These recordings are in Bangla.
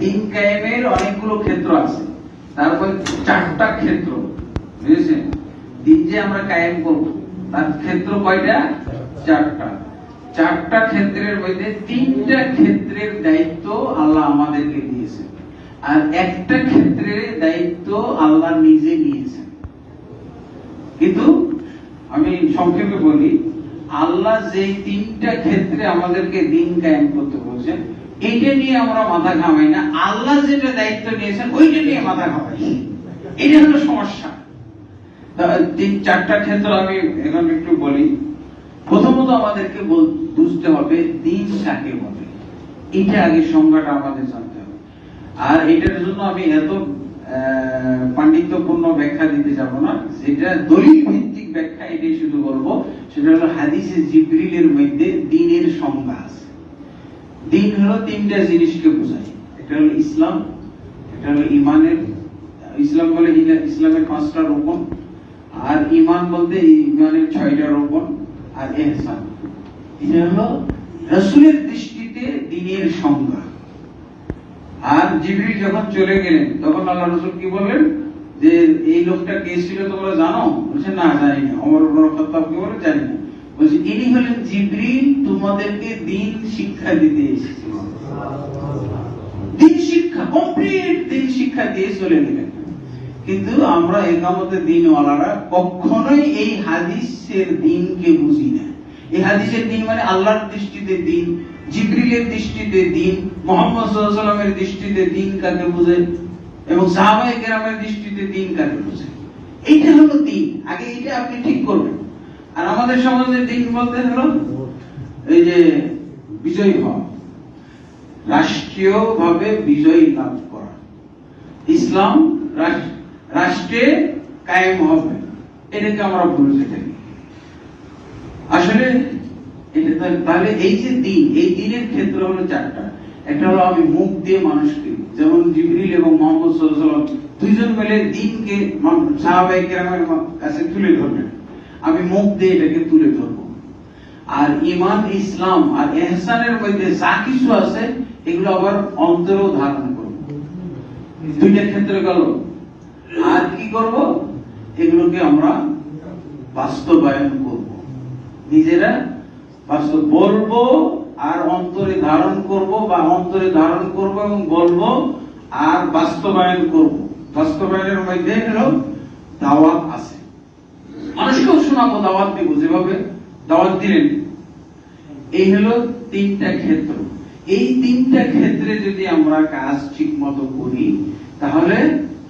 দিন কায়েমের অনেকগুলো ক্ষেত্র আছে। তারপর চারটা ক্ষেত্র, বুঝেছেন? দিন যে আমরা কায়েম করব, তার ক্ষেত্র কয়টা? চারটা। চারটা ক্ষেত্রের মধ্যে তিনটা ক্ষেত্রের দায়িত্ব আল্লাহ আমাদেরকে দিয়েছেন। আর একটা ক্ষেত্রের দায়িত্ব আল্লাহ নিজে নিয়েছেন। কিন্তু আমি সংক্ষেপে বলি, আল্লাহ যে তিনটা ক্ষেত্রে আমাদেরকে দিন কায়েম করতে বলছেন এইটা নিয়ে আমরা মাথা ঘামাই না। আল্লাহ যেটা দায়িত্ব নিয়েছেন, ওইটা নিয়ে মাথা ঘামাই। এটা হলো সমস্যা। তিন, চারটা ক্ষেত্র আমি এখন একটু বলি। প্রথমত আমাদেরকে বুঝতে হবে, দিন কাকে বলে? এটা আগে সংজ্ঞাটা আমাদের জানতে হবে। আর এটার জন্য আমি এত পাণ্ডিত্যপূর্ণ ব্যাখ্যা দিতে যাব না। যেটা দলিল ভিত্তিক ব্যাখ্যা, এটাই শুধু বলব। সেটা হলো হাদিসে জিবরিলের মধ্যে দিনের সংজ্ঞা আছে। দিন হলো তিনটা জিনিসকে বোঝায়। একটা হলো ইসলাম, এটা হলো ইমানের, ইসলাম বলে ইসলামের পাঁচটা রোপণ, আর ইমান বলতে ইমানের ছয়টা রোপণ আর এহসান। এটা হলো রসুলের দৃষ্টিতে দিনের সংজ্ঞা। আর জিবরিল যখন চলে গেলেন, তখন আল্লাহ রসুল কি বললেন? যে এই লোকটা কে ছিল তোমরা জানো? বলছে, না, জানি না। অমর কি বলে? জানি না। বলছে, ইনি হলেন জিবরিল, তোমাদেরকে দিন শিক্ষা দিতে এসেছিল দিন শিক্ষা কমপ্লিট দিন শিক্ষা দিয়ে চলে গেলেন। কিন্তু আমরা একামতে দিনওয়ালারা কখনোই এই হাদিসের দিনকে বুঝি না। এই হাদিসের দিন মানে আল্লাহর দৃষ্টিতে দিন, জিবরিলের দৃষ্টিতে দিন, মোহাম্মদ ওয়াসাল্লামের দৃষ্টিতে দিন কাকে বোঝে? এবং সাহাবায়ে কেরামের দৃষ্টিতে দিন কাকে বোঝে? এইটা হলো দিন। আগে এটা আপনি ঠিক করবেন। আর আমাদের সমাজে দিন বলতে হলো এই যে বিজয় হওয়া। রাষ্ট্রীয়ভাবে বিজয় লাভ করা। ইসলাম রাষ্ট্রে কায়েম হবে। এটাকে আমরা বুঝে থাকি আসলে তাহলে এই যে দিন, এই দিনের ক্ষেত্র হলো চারটা। একটা হলো আমি মুখ দিয়ে মানুষকে যেমন জিবরিল এবং মোহাম্মদ ওয়াসাল্লাম দুইজন মিলে দিনকে কেরামের কাছে তুলে ধরবেন আমি মুখ দিয়ে এটাকে তুলে ধরবো। আর ইমান ইসলাম আর এহসানের মধ্যে যা কিছু আছে, এগুলো আবার অন্তরেও ধারণ করব। দুইটা ক্ষেত্রে গেল। আর কি করব? এগুলোকে আমরা বাস্তবায়ন করব। নিজেরা বাস্তব বলব আর অন্তরে ধারণ করব বা অন্তরে ধারণ করব এবং বলব আর বাস্তবায়ন করব। বাস্তবায়নের মধ্যে হলো দাওয়াত আছে। মানুষকেও শোনাবো দাওয়াত দিব, যেভাবে দাওয়াত দিলেন। এই হলো তিনটা ক্ষেত্র। এই তিনটা ক্ষেত্রে যদি আমরা কাজ ঠিক মতো করি, তাহলে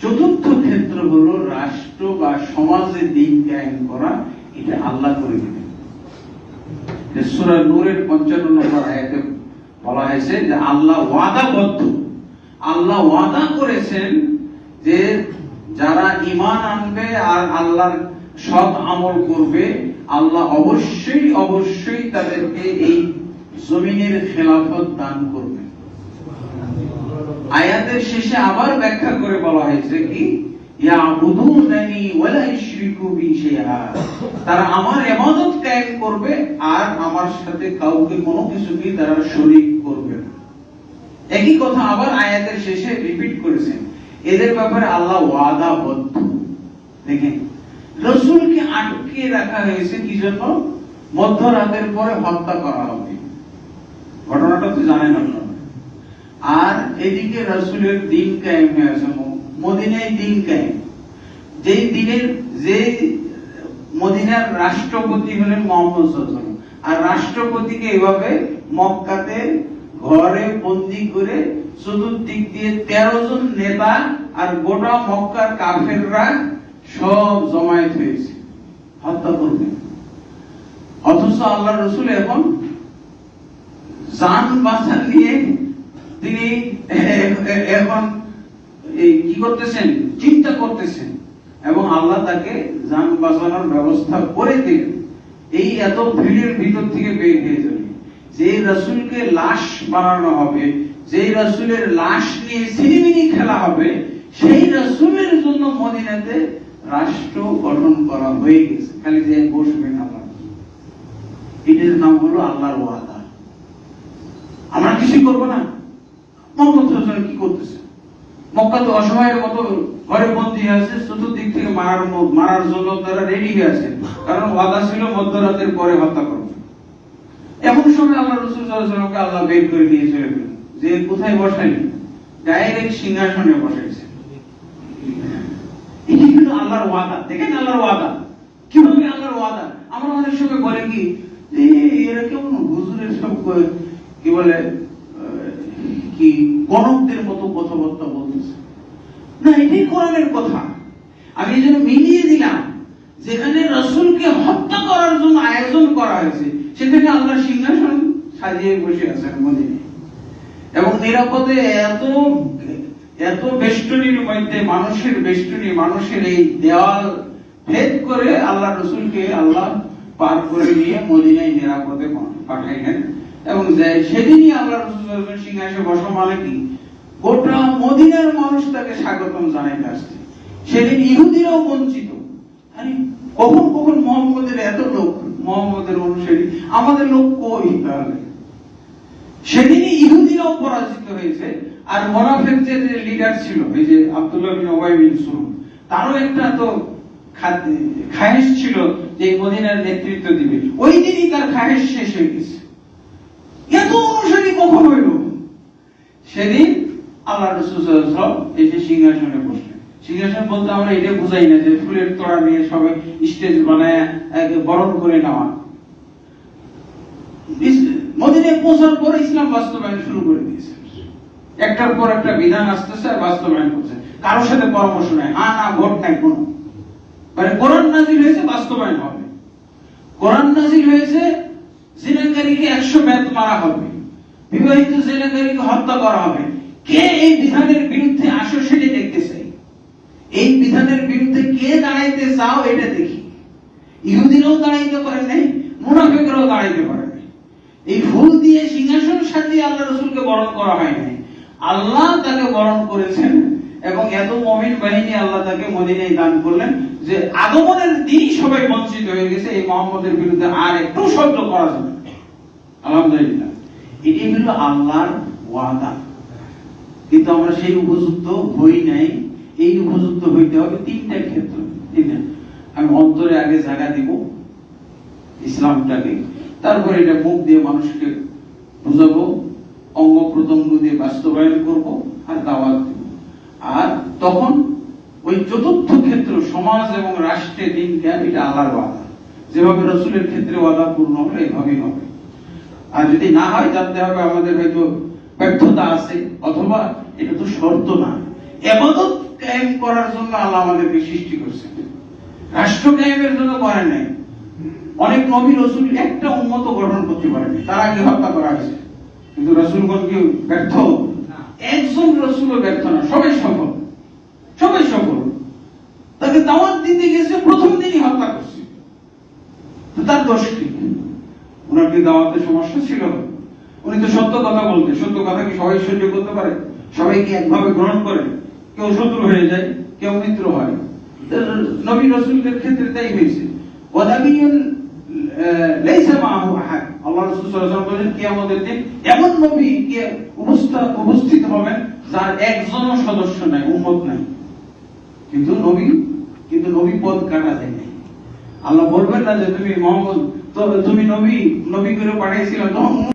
চতুর্থ ক্ষেত্র হলো রাষ্ট্র বা সমাজে দিন কায়েম করা, এটা আল্লাহ করে দেবেন। সূরা নূরের 55 নম্বর আয়াতে বলা হয়েছে যে আল্লাহ ওয়াদাবদ্ধ। আল্লাহ ওয়াদা করেছেন যে যারা ইমান আনবে আর আল্লাহর সৎ আমল করবে, আল্লাহ অবশ্যই অবশ্যই তাদেরকে এই জমিনের খেলাফত দান করবে। আয়াতের শেষে আবার ব্যাখ্যা করে বলা হয়েছে কি তারা আমার ইবাদত কায়েম করবে, আর আমার সাথে কাউকে কোনো কিছুকে তারা শরীক করবে একই কথা আবার আয়াতের শেষে রিপিট করেছেন এদের ব্যাপারে আল্লাহ ওয়াদাবদ্ধ। দেখেন রসুলকে আটকে রাখা হয়েছে কি জন্য? মধ্যরাতের পরে হত্যা করা হবে। ঘটনাটা তো জানেন আপনারা। আর এদিকে রসুলের দিন কায়েম হয়ে আছে মদিনায় দিন কায়েম। যেই দিনের যে মদিনার রাষ্ট্রপতি হলেন মোহাম্মদ আর রাষ্ট্রপতিকে এভাবে মক্কাতে ঘরে বন্দি করে চতুর্দিক দিয়ে তেরো জন নেতা আর গোটা মক্কার কাফেররা সব জমায়েত হয়েছে। হত্যা করবে। অথচ আল্লাহ রসুল এখন জান বাঁচা নিয়ে তিনি এখন এই কি করতেছেন? চিন্তা করতেছেন। এবং আল্লাহ তাকে জান বাঁচানোর ব্যবস্থা করে দিলেন। এই এত ভিড়ের ভিতর থেকে বের হয়ে যাবে। যে রসুলকে লাশ বানানো হবে যে রসুলের লাশ নিয়ে সিনেমিনি খেলা হবে, সেই রসুলের জন্য মদিনাতে রাষ্ট্র গঠন করা হয়ে গেছে। খালি যে বসবেন আল্লাহ এটার নাম হলো আল্লাহর ওয়াদা। আমরা কিছু করব না। মোহাম্মদ কি করতেছে? মক্কা তো অসময়ের মতো ঘরে বন্দী আছে চতুর্দিক থেকে মারার মারার জন্য তারা রেডি হয়ে আছে। কারণ ওয়াদা ছিল মধ্যরাতের পরে হত্যা করবে। এমন সময় আল্লাহ রসুল সাল্লামকে আল্লাহ বের করে নিয়ে চলে গেলেন। যে কোথায় বসাইনি ডাইরেক্ট সিংহাসনে বসাইছে। আল্লাহর ওয়াদা। দেখেন আল্লাহর ওয়াদা। কীভাবে আল্লাহর ওয়াদা? আমরা অনেক সময় বলে কি এরা কেমন হুজুরের সব কি বলে কি গণকদের মতো কথাবার্তা বলতেছে? না, এটাই কোরআনের কথা। আমি এই মিলিয়ে দিলাম, যেখানে রসুলকে হত্যা করার জন্য আয়োজন করা হয়েছে, সেখানে আল্লাহ সিংহাসন সাজিয়ে বসে আছেন মদিনে এবং নিরাপদে এত এত বেষ্টনীর মধ্যে মানুষের বেষ্টনী, মানুষের এই দেওয়াল ভেদ করে আল্লাহ রসুলকে আল্লাহ পার করে নিয়ে মদিনায় নিরাপদে পাঠাইলেন। এবং সেদিনই আল্লাহ রসুল সিংহাসনে বসা মানে কি গোটা মদিনার মানুষ তাকে স্বাগতম জানাইতে আসছে। সেদিন ইহুদিরাও বঞ্চিত। আরে, কখন কখন মোহাম্মদের এত লোক? মোহাম্মদের অনুসারী, আমাদের লোক কই তাহলে? সেদিনই ইহুদিরাও পরাজিত হয়েছে। আর মোনাফেক যে লিডার ছিল, এই যে আব্দুল্লাহ বিন ওবাই বিন সুলুম, তারও একটা তো খায়েশ ছিল যে মদিনার নেতৃত্ব দিবে। ওই দিনই তার খায়েশ শেষ হয়ে গেছে। এত অনুসারী কখন হইল? সেদিন আল্লাহ রসুল সাল্লাল্লাহু এসে সিংহাসনে বসলেন। সিংহাসন বলতে আমরা এটা বুঝাই না যে ফুলের তোড়া নিয়ে সবাই স্টেজ বানায় বরণ করে নেওয়া। মদিনায় পৌঁছার পর ইসলাম বাস্তবায়ন শুরু করে দিয়েছে। একটার পর একটা বিধান আসতেছে আর বাস্তবায়ন করছে। কারোর সাথে পরামর্শ নাই। হ্যাঁ না, ভোট নাই, কোনো। মানে কোরআন নাজিল হয়েছে, বাস্তবায়ন হবে। কোরআন নাজিল হয়েছে জিনাকারীকে একশো ব্যাত মারা হবে। বিবাহিত জিনাকারীকে হত্যা করা হবে। কে এই বিধানের বিরুদ্ধে আসো সেটা দেখতে চাই। এই বিধানের বিরুদ্ধে কে দাঁড়াইতে চাও এটা দেখি। ইহুদিরাও দাঁড়াইতে পারে নাই, মুনাফিকরাও দাঁড়াইতে পারে এই ফুল দিয়ে সিংহাসন সাজিয়ে আল্লাহ রসুলকে বরণ করা হয় নাই। আল্লাহ তাকে বরণ করেছেন এবং এত মমিন বাহিনী আল্লাহ তাকে মদিনায় দান করলেন যে আগমনের দিনই সবাই বঞ্চিত হয়ে গেছে, এই মোহাম্মদের বিরুদ্ধে আর একটু সহ্য করা যাবে আলহামদুলিল্লাহ। এটি হলো আল্লাহর ওয়াদা। কিন্তু আমরা সেই উপযুক্ত হই নাই। এই উপযুক্ত হইতে হবে তিনটা ক্ষেত্র। আমি অন্তরে আগে জায়গা দিব, ইসলামটাকে। তারপরে এটা মুখ দিয়ে মানুষকে বুঝাবো। অঙ্গ প্রত্যঙ্গ দিয়ে বাস্তবায়ন করব আর দাওয়াত দেব। আর তখন ওই চতুর্থ ক্ষেত্র সমাজ এবং রাষ্ট্রে দিন জ্ঞান এটা আল্লাহর ওয়াদা যেভাবে রসুলের ক্ষেত্রে ওয়াদা পূর্ণ হলো, এইভাবেই হবে। আর যদি না হয়, জানতে হবে আমাদের হয়তো ব্যর্থতা আছে, অথবা এটা তো শর্ত না। এবাদত কায়েম করার জন্য আল্লাহ আমাদেরকে সৃষ্টি করছেন রাষ্ট্র কায়েমের জন্য করেন নাই। অনেক নবী রসুল একটা উন্মত গঠন করতে পারেনি। তার আগে হত্যা করা হয়েছে। কিন্তু রসুলগণ কি ব্যর্থ? একজন রসুলও ব্যর্থ না, সবাই সফল। সবাই সফল। তাকে দাওয়াত দিতে গেছে, প্রথম দিনই হত্যা করছে। তার দোষ কি? ওনার কি দাওয়াতে সমস্যা ছিল? উনি তো সত্য কথা বলতে সত্য কথা কি সবাই সহ্য করতে পারে? সবাই কি একভাবে গ্রহণ করে? কেউ শত্রু হয়ে যায়, কেউ মিত্র হয়। নবী রসুলদের ক্ষেত্রে তাই হয়েছে। ওয়াদাবিয়ুন লাইসা আহাদ। উপস্থিত হবেন যার একজনও সদস্য নাই, উম্মত নাই। কিন্তু নবী কিন্তু নবী পদ কাটা যায় নাই। আল্লাহ বলবেন না যে তুমি মোহাম্মদ, তো তুমি নবী নবী করে পাঠাইছিল, তখন